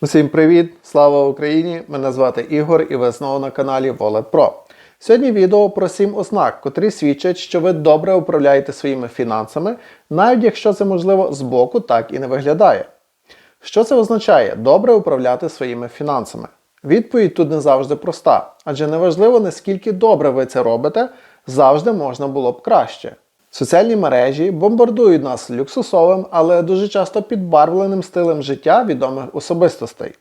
Усім привіт! Слава Україні! Мене звати Ігор і ви знову на каналі Wallet Pro. Сьогодні відео про 7 ознак, котрі свідчать, що ви добре управляєте своїми фінансами, навіть якщо це можливо збоку так і не виглядає. Що це означає добре управляти своїми фінансами? Відповідь тут не завжди проста, адже неважливо наскільки добре ви це робите, завжди можна було б краще. Соціальні мережі бомбардують нас люксусовим, але дуже часто підбарвленим стилем життя відомих особистостей.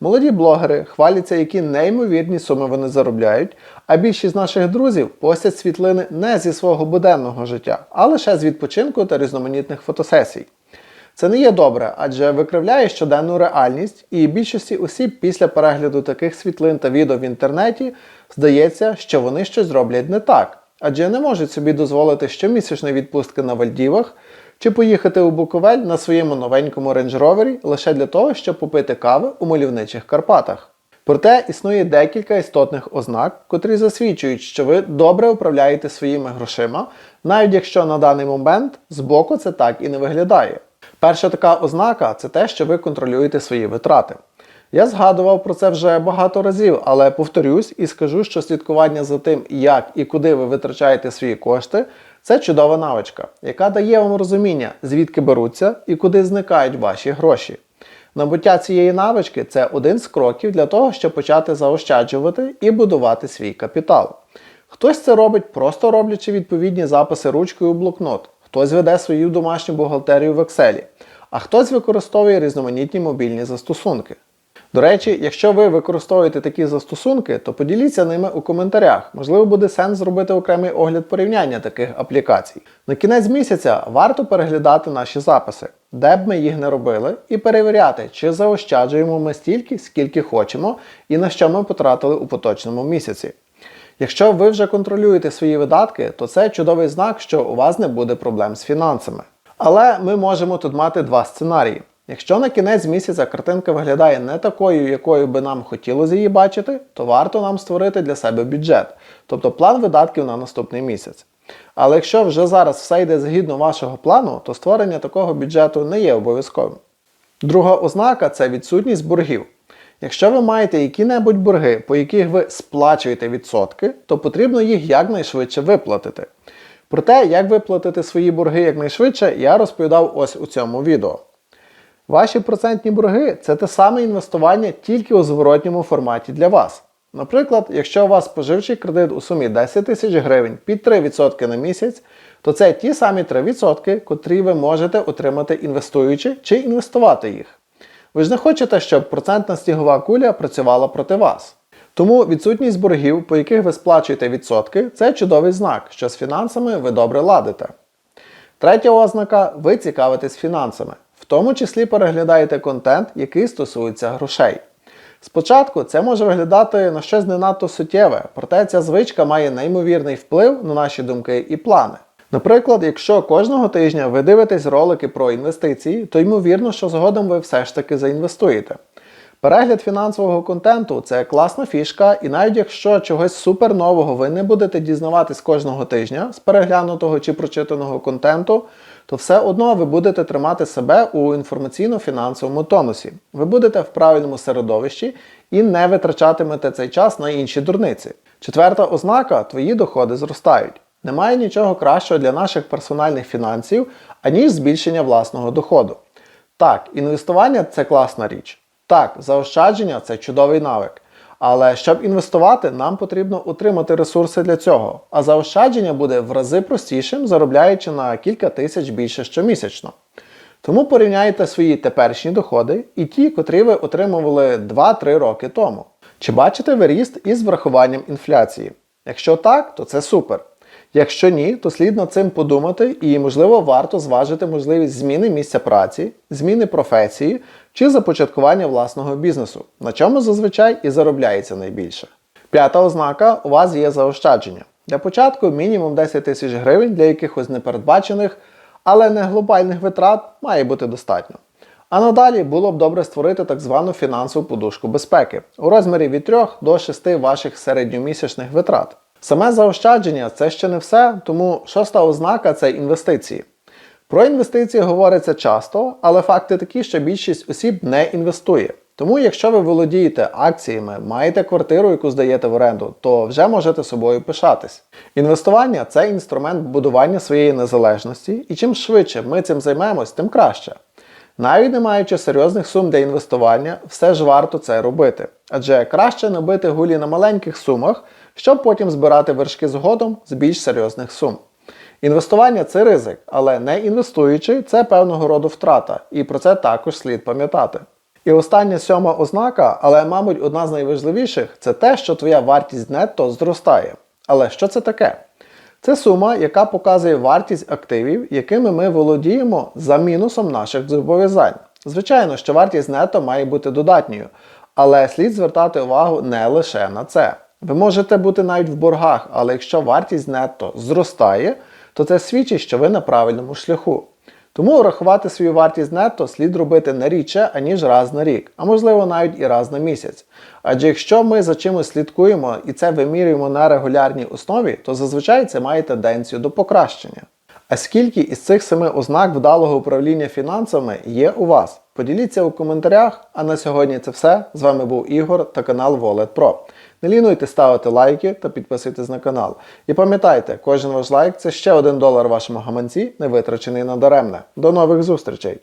Молоді блогери хваляться, які неймовірні суми вони заробляють, а більшість наших друзів постять світлини не зі свого буденного життя, а лише з відпочинку та різноманітних фотосесій. Це не є добре, адже викривляє щоденну реальність, і більшості осіб після перегляду таких світлин та відео в інтернеті здається, що вони щось роблять не так, адже не можуть собі дозволити щомісячної відпустки на Вальдівах чи поїхати у Буковель на своєму новенькому рейндж-ровері лише для того, щоб попити кави у мальовничих Карпатах. Проте існує декілька істотних ознак, котрі засвідчують, що ви добре управляєте своїми грошима, навіть якщо на даний момент збоку це так і не виглядає. Перша така ознака це те, що ви контролюєте свої витрати. Я згадував про це вже багато разів, але повторюсь і скажу, що слідкування за тим, як і куди ви витрачаєте свої кошти, це чудова навичка, яка дає вам розуміння, звідки беруться і куди зникають ваші гроші. Набуття цієї навички це один з кроків для того, щоб почати заощаджувати і будувати свій капітал. Хтось це робить, просто роблячи відповідні записи ручкою у блокнот, хтось веде свою домашню бухгалтерію в Excel, а хтось використовує різноманітні мобільні застосунки. До речі, якщо ви використовуєте такі застосунки, то поділіться ними у коментарях. Можливо, буде сенс зробити окремий огляд порівняння таких аплікацій. На кінець місяця варто переглядати наші записи, де б ми їх не робили, і перевіряти, чи заощаджуємо ми стільки, скільки хочемо, і на що ми потратили у поточному місяці. Якщо ви вже контролюєте свої видатки, то це чудовий знак, що у вас не буде проблем з фінансами. Але ми можемо тут мати два сценарії. Якщо на кінець місяця картинка виглядає не такою, якою би нам хотілося її бачити, то варто нам створити для себе бюджет, тобто план видатків на наступний місяць. Але якщо вже зараз все йде згідно вашого плану, то створення такого бюджету не є обов'язковим. Друга ознака це відсутність боргів. Якщо ви маєте які-небудь борги, по яких ви сплачуєте відсотки, то потрібно їх якнайшвидше виплатити. Про те, як виплатити свої борги якнайшвидше, я розповідав ось у цьому відео. Ваші процентні борги це те саме інвестування тільки у зворотньому форматі для вас. Наприклад, якщо у вас споживчий кредит у сумі 10 тисяч гривень під 3% на місяць, то це ті самі 3%, котрі ви можете отримати інвестуючи чи інвестувати їх. Ви ж не хочете, щоб процентна стігова куля працювала проти вас. Тому відсутність боргів, по яких ви сплачуєте відсотки, це чудовий знак, що з фінансами ви добре ладите. Третя ознака ви цікавитесь фінансами, тому числі переглядаєте контент, який стосується грошей. Спочатку це може виглядати на щось не надто суттєве, проте ця звичка має неймовірний вплив на наші думки і плани. Наприклад, якщо кожного тижня ви дивитесь ролики про інвестиції, то ймовірно, що згодом ви все ж таки заінвестуєте. Перегляд фінансового контенту це класна фішка, і навіть якщо чогось супер нового ви не будете дізнаватись кожного тижня з переглянутого чи прочитаного контенту, то все одно ви будете тримати себе у інформаційно-фінансовому тонусі. Ви будете в правильному середовищі і не витрачатимете цей час на інші дурниці. Четверта ознака твої доходи зростають. Немає нічого кращого для наших персональних фінансів, аніж збільшення власного доходу. Так, інвестування це класна річ. Так, заощадження це чудовий навик. Але щоб інвестувати, нам потрібно утримати ресурси для цього. А заощадження буде в рази простішим, заробляючи на кілька тисяч більше щомісячно. Тому порівняйте свої теперішні доходи і ті, котрі ви отримували 2-3 роки тому. Чи бачите ви ріст із врахуванням інфляції? Якщо так, то це супер. Якщо ні, то слід над цим подумати і, можливо, варто зважити можливість зміни місця праці, зміни професії чи започаткування власного бізнесу, на чому зазвичай і заробляється найбільше. П'ята ознака у вас є заощадження. Для початку мінімум 10 тисяч гривень для якихось непередбачених, але не глобальних витрат має бути достатньо. А надалі було б добре створити так звану фінансову подушку безпеки у розмірі від 3 до 6 ваших середньомісячних витрат. Саме заощадження це ще не все, тому шоста ознака це інвестиції. Про інвестиції говориться часто, але факти такі, що більшість осіб не інвестує. Тому, якщо ви володієте акціями, маєте квартиру, яку здаєте в оренду, то вже можете собою пишатись. Інвестування це інструмент будування своєї незалежності, і чим швидше ми цим займемось, тим краще. Навіть не маючи серйозних сум для інвестування, все ж варто це робити. Адже краще набити гулі на маленьких сумах, щоб потім збирати вершки згодом з більш серйозних сум. Інвестування це ризик, але не інвестуючи, це певного роду втрата, і про це також слід пам'ятати. І остання сьома ознака, але, мабуть, одна з найважливіших, це те, що твоя вартість нетто зростає. Але що це таке? Це сума, яка показує вартість активів, якими ми володіємо за мінусом наших зобов'язань. Звичайно, що вартість нето має бути додатньою, але слід звертати увагу не лише на це. Ви можете бути навіть в боргах, але якщо вартість нетто зростає, то це свідчить, що ви на правильному шляху. Тому рахувати свою вартість нетто слід робити не рідше, аніж раз на рік, а можливо навіть і раз на місяць. Адже якщо ми за чимось слідкуємо і це вимірюємо на регулярній основі, то зазвичай це має тенденцію до покращення. А скільки із цих семи ознак вдалого управління фінансами є у вас? Поділіться у коментарях. А на сьогодні це все. З вами був Ігор та канал Wallet Pro. Не лінуйте ставити лайки та підписуйтесь на канал. І пам'ятайте, кожен ваш лайк це ще один долар вашому гаманці, не витрачений на даремне. До нових зустрічей!